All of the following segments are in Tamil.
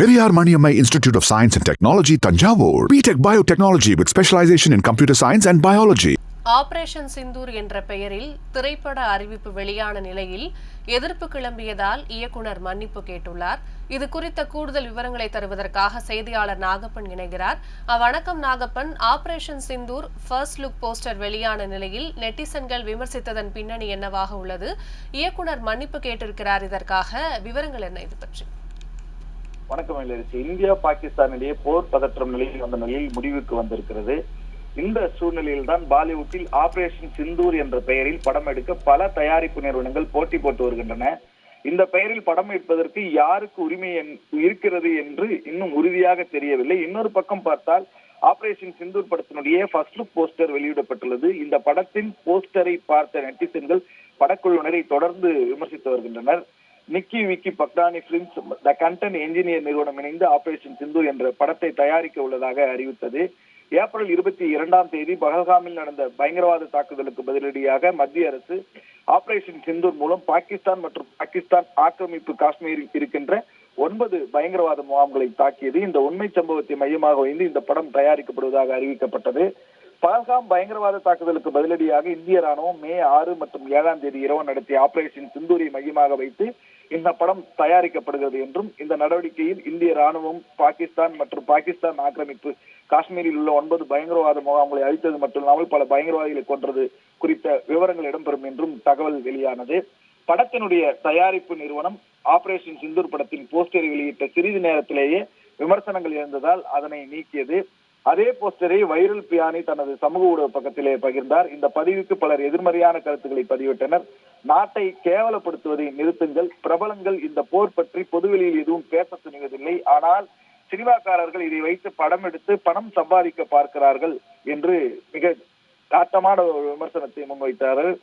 Periyar Maniammai institute of science and technology Thanjavur B Tech biotechnology with specialization in computer science and biology operation Sindoor என்ற பெயரில் திரைப்பட அறிவிப்பு வெளியான நிலையில் எதிர்ப்பு கிளம்பியதால் இயக்குனர் மன்னிப்பு கேட்டுள்ளார். இது குறித்த கூடுதல் விவரங்களை தருவதற்காக செய்தியாளர் நாகப்பன் இணைகிறார். வணக்கம் Nagappan operation Sindoor first look poster வெளியான நிலையில் நெட்டிசன்கள் விமர்சித்ததன் பின்னணி என்னவாக உள்ளது? இயக்குனர் மன்னிப்பு கேட்டிருக்கிறார். இதற்காக விவரங்கள் என்ன இது பற்றி? வணக்கம் இளவரசி இந்தியா பாகிஸ்தான் இடையே போர் பதற்றம் நிலையில் வந்த நிலையில் முடிவுக்கு வந்திருக்கிறது. இந்த சூழ்நிலையில் தான் பாலிவுட்டில் ஆபரேஷன் சிந்தூர் என்ற பெயரில் படம் எடுக்க பல தயாரிப்பு நிறுவனங்கள் போட்டி போட்டு வருகின்றன. இந்த பெயரில் படம் எடுப்பதற்கு யாருக்கு உரிமை என்- இருக்கிறது என்று இன்னும் உறுதியாக தெரியவில்லை. இன்னொரு பக்கம் பார்த்தால் ஆபரேஷன் சிந்தூர் படத்தினுடைய ஃபர்ஸ்ட் லுக் போஸ்டர் வெளியிடப்பட்டுள்ளது. இந்த படத்தின் போஸ்டரை பார்த்த நெட்டிசன்கள் படக்குழுவினரை தொடர்ந்து விமர்சித்து வருகின்றனர். Nikki Vicky Bhagnani films the content engineer நிறுவனம் இணைந்து ஆபரேஷன் சிந்தூர் என்ற படத்தை தயாரிக்க உள்ளதாக அறிவித்தது. ஏப்ரல் இருபத்தி இரண்டாம் தேதி பகல்காமில் நடந்த பயங்கரவாத தாக்குதலுக்கு பதிலடியாக மத்திய அரசு ஆபரேஷன் சிந்தூர் மூலம் பாகிஸ்தான் மற்றும் பாகிஸ்தான் ஆக்கிரமிப்பு காஷ்மீரில் இருக்கின்ற ஒன்பது பயங்கரவாத முகாம்களை தாக்கியது. இந்த உண்மை சம்பவத்தை மையமாக வைத்து இந்த படம் தயாரிக்கப்படுவதாக அறிவிக்கப்பட்டது. பகல்காம் பயங்கரவாத தாக்குதலுக்கு பதிலடியாக இந்திய ராணுவம் மே ஆறு மற்றும் ஏழாம் தேதி இரவு நடத்திய ஆபரேஷன் சிந்தூரை மையமாக வைத்து இந்த படம் தயாரிக்கப்படுகிறது என்றும் இந்த நடவடிக்கையில் இந்திய ராணுவம் பாகிஸ்தான் மற்றும் பாகிஸ்தான் ஆக்கிரமிப்பு காஷ்மீரில் உள்ள ஒன்பது பயங்கரவாத முகாம்களை அழித்தது மட்டுமில்லாமல் பல பயங்கரவாதிகளை கொன்றது குறித்த விவரங்கள் இடம்பெறும் என்றும் தகவல் வெளியானது. படத்தினுடைய தயாரிப்பு நிறுவனம் ஆபரேஷன் சிந்தூர் படத்தின் போஸ்டரை வெளியிட்ட சிறிது நேரத்திலேயே விமர்சனங்கள் இருந்ததால் அதனை நீக்கியது. அதே போஸ்டரை வைரல் பியானி தனது சமூக ஊடக பக்கத்திலே பகிர்ந்தார். இந்த பதிவுக்கு பலர் எதிர்மறையான கருத்துக்களை பதிவிட்டனர். நாட்டை கேவலப்படுத்துவதை நிறுத்துங்கள். பிரபலங்கள் இந்த போர் பற்றி பொதுவெளியில் எதுவும் பேச துணிவதில்லை. ஆனால் சினிமாக்காரர்கள் இதை வைத்து படம் எடுத்து பணம் சம்பாதிக்க பார்க்கிறார்கள் என்று மிக காட்டமான ஒரு விமர்சனத்தை முன்வைத்தார்கள்.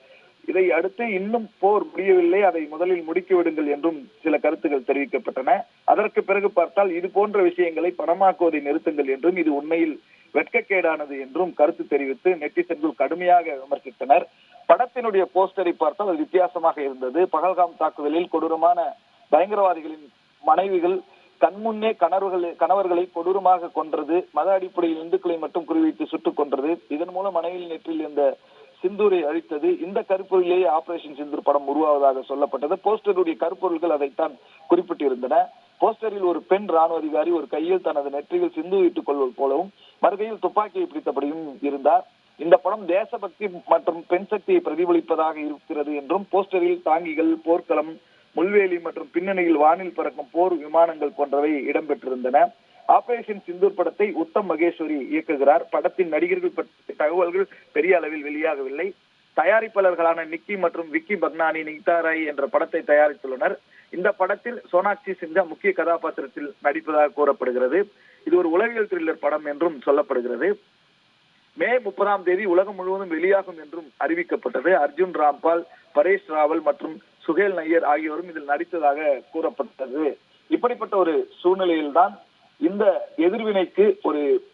இதை அடுத்து இன்னும் போர் முடியவில்லை. அதை முதலில் முடுக்கிவிடுங்கள் என்றும் சில கருத்துக்கள் தெரிவிக்கப்பட்டன. அதற்கு பிறகு பார்த்தால் இது போன்ற விஷயங்களை பணமாக்குவதை நிறுத்துங்கள் என்றும் இது உண்மையில் வெட்கக்கேடானது என்றும் கருத்து தெரிவித்து நெட்டிசன்கள் கடுமையாக விமர்சித்தனர். படத்தினுடைய போஸ்டரை பார்த்தால் அது வித்தியாசமாக இருந்தது. பகல்காம் தாக்குதலில் கொடூரமான பயங்கரவாதிகளின் மனைவிகள் கண்முன்னே கணவர்களை கணவர்களை கொடூரமாக கொன்றது மத அடிப்படையில் இந்துக்களை மட்டும் குறிவைத்து சுட்டுக் கொன்றது இதன் மூலம் மனைவியின் நெற்றில் இருந்த சிந்தூரை அழித்தது இந்த கருப்பொருளிலேயே ஆபரேஷன் சிந்தூர் படம் உருவாவதாக சொல்லப்பட்டது. போஸ்டருடைய கருப்பொருள்கள் அதைத்தான் குறிப்பிட்டிருந்தன. போஸ்டரில் ஒரு பெண் ராணுவ அதிகாரி ஒரு கையில் தனது நெற்றியில் சிந்து இட்டுக் கொள்வது போலவும் மறுகையில் துப்பாக்கியை பிடித்தபடியும் இருந்தார். இந்த படம் தேசபக்தி மற்றும் பெண் சக்தியை பிரதிபலிப்பதாக இருக்கிறது என்றும் போஸ்டரில் தாங்கிகள் போர்க்களம் முள்வேலி மற்றும் பின்னணியில் வானில் பறக்கும் போர் விமானங்கள் போன்றவை இடம்பெற்றிருந்தன. ஆபரேஷன் சிந்தூர் படத்தை உத்தம் மகேஸ்வரி இயக்குகிறார். படத்தின் நடிகர்கள் பற்றிய தகவல்கள் பெரிய அளவில் வெளியாகவில்லை. தயாரிப்பாளர்களான நிக்கி மற்றும் விக்கி பக்னானி நிகிதா ராய் என்ற படத்தை தயாரித்துள்ளனர். இந்த படத்தில் சோனாக்சி சின்ஹா முக்கிய கதாபாத்திரத்தில் நடிப்பதாக கூறப்படுகிறது. இது ஒரு உளவியல் த்ரில்லர் படம் என்றும் சொல்லப்படுகிறது. மே முப்பதாம் தேதி உலகம் முழுவதும் வெளியாகும் என்றும் அறிவிக்கப்பட்டது. அர்ஜுன் ராம்பால் பரேஷ் ராவல் மற்றும் சுகேல் நையர் ஆகியோரும் இதில் நடித்ததாக கூறப்பட்டது. இப்படிப்பட்ட ஒரு சூழ்நிலையில்தான் இந்த எதிர்வினைக்கு ஒரு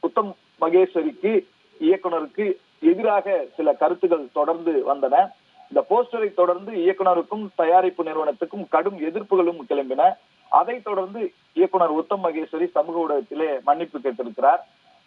உத்தம் மகேஸ்வரிக்கு இயக்குனருக்கு எதிராக சில கருத்துக்கள் தொடர்ந்து வந்தன. இந்த போஸ்டரை தொடர்ந்து இயக்குனருக்கும் தயாரிப்பு நிறுவனத்துக்கும் கடும் எதிர்ப்புகளும் கிளம்பின. அதைத் தொடர்ந்து இயக்குனர் உத்தம் மகேஸ்வரி சமூக ஊடகத்திலே மன்னிப்பு கேட்டிருக்கிறார்.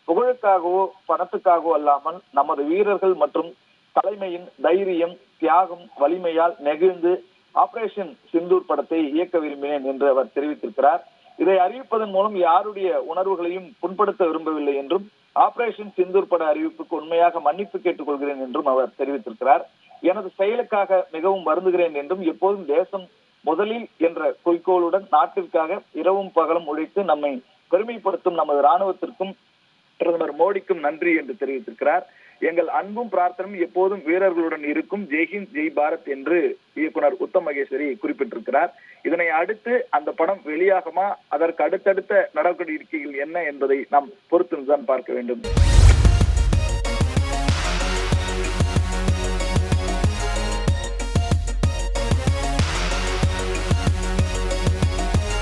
புகழுக்காகவோ பணத்துக்காகவோ அல்லாமல் நமது வீரர்கள் மற்றும் தலைமையின் தைரியம் தியாகம் வலிமையால் நெகிழ்ந்து ஆபரேஷன் சிந்தூர் படத்தை இயக்க விரும்பினேன் என்று அவர் தெரிவித்திருக்கிறார். இதை அறிவிப்பதன் மூலம் யாருடைய உணர்வுகளையும் புண்படுத்த விரும்பவில்லை என்றும் ஆபரேஷன் சிந்தூர் பட அறிவிப்புக்கு உண்மையாக மன்னிப்பு கேட்டுக் கொள்கிறேன் என்றும் அவர் தெரிவித்திருக்கிறார். எனது செயலுக்காக மிகவும் வருந்துகிறேன் என்றும் எப்போதும் தேசம் முதலில் என்ற குறிக்கோளுடன் நாட்டிற்காக இரவும் பகலும் உழைத்து நம்மை பெருமைப்படுத்தும் நமது ராணுவத்திற்கும் பிரதமர் மோடிக்கும் நன்றி என்று தெரிவித்திருக்கிறார். எங்கள் அன்பும் பிரார்த்தனையும் எப்போதும் வீரர்களுடன் இருக்கும் ஜெய்ஹிந்த் ஜெய் பாரத் என்று இயக்குனர் உத்தம் மகேஸ்வரி குறிப்பிட்டிருக்கிறார். இதனை அடுத்து அந்த படம் வெளியாகுமா அதற்கு அடுத்தடுத்த நடவடிக்கைகள் என்ன என்பதை நாம் பொறுத்திருந்துதான் பார்க்க வேண்டும்.